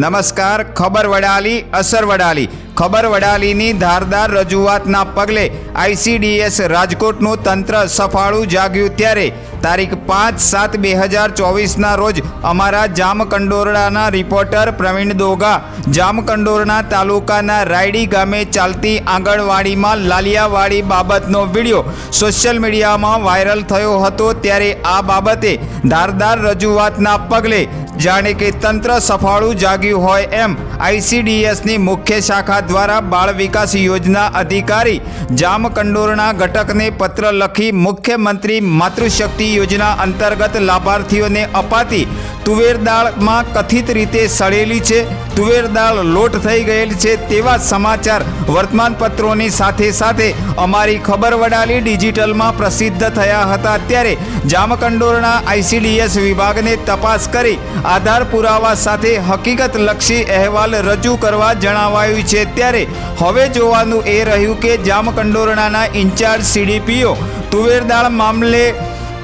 નમસ્કાર, ખબર વડાલી, અસર વડાલી. ખબર વડાલીની ધારદાર રજૂઆતના પગલે આઈસીડીએસ રાજકોટનું તંત્ર સફાળું જાગ્યું ત્યારે તારીખ પાંચ સાત બે હજાર ચોવીસના રોજ અમારા જામકંડોરડાના રિપોર્ટર પ્રવીણ દોગા જામકંડોરણા તાલુકાના રાયડી ગામે ચાલતી આંગણવાડીમાં લાલિયાવાડી બાબતનો વીડિયો સોશિયલ મીડિયામાં વાયરલ થયો હતો ત્યારે આ બાબતે ધારદાર રજૂઆતના પગલે જાણે કે તંત્ર સફાળું જાગ્યું હોય એમ આઈસીડીએસની મુખ્ય શાખા દ્વારા બાળ વિકાસ યોજના અધિકારી જામકંડોરણા ઘટકને પત્ર લખી મુખ્યમંત્રી માતૃશક્તિ યોજના અંતર્ગત લાભાર્થીઓને અપાતી તુવેર દાળમાં કથિત રીતે સડેલી છે. તુવેર દાળ લોટ થઈ ગયેલ છે તેવા સમાચાર વર્તમાનપત્રોની સાથે સાથે અમારી ખબર વડાલી ડિજિટલમાં પ્રસિદ્ધ થયા હતા. ત્યારે જામકંડોરના આઈસીડીએસ વિભાગને તપાસ કરી આધાર પુરાવા સાથે હકીકતલક્ષી અહેવાલ રજૂ કરવા જણાવાયું છે. ત્યારે હવે જોવાનું એ રહ્યું કે જામકંડોરણાના ઇન્ચાર્જ સીડીપીઓ તુવેરદાળ મામલે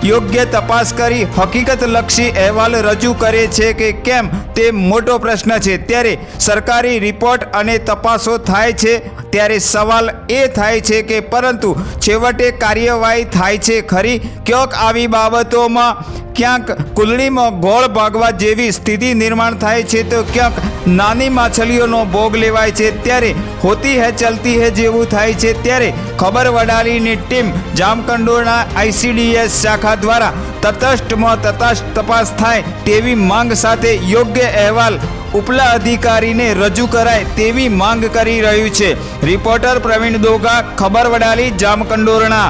યોગ્ય તપાસ કરી હકીકતલક્ષી અહેવાલ રજૂ કરે છે કે કેમ તે મોટો પ્રશ્ન છે. ત્યારે સરકારી રિપોર્ટ અને તપાસો થાય છે. ત્યારે સવાલ એ થાય છે કે પરંતુ છેવટે કાર્યવાહી થાય છે ખરી? ક્યોક આવી બાબતોમાં ક્યાંક કુલડીમાં ગોળ ભાગવા જેવી સ્થિતિ નિર્માણ થાય છે તો ક્યાંક નાની માછલીઓનો ભોગ લેવાય છે. ત્યારે હોતી હે, ચલતી હે જેવું થાય છે. ત્યારે ખબર વડાલીની ટીમ જામકંડોરના આઈસીડીએસ શાખા દ્વારા તટસ્થમાં તટસ્થ તપાસ થાય તેવી માંગ સાથે યોગ્ય અહેવાલ ઉપલા અધિકારીને રજૂ કરાય તેવી માંગ કરી રહ્યું છે. રિપોર્ટર પ્રવીણ દોગા, ખબર વડાલી જામકંડોરણા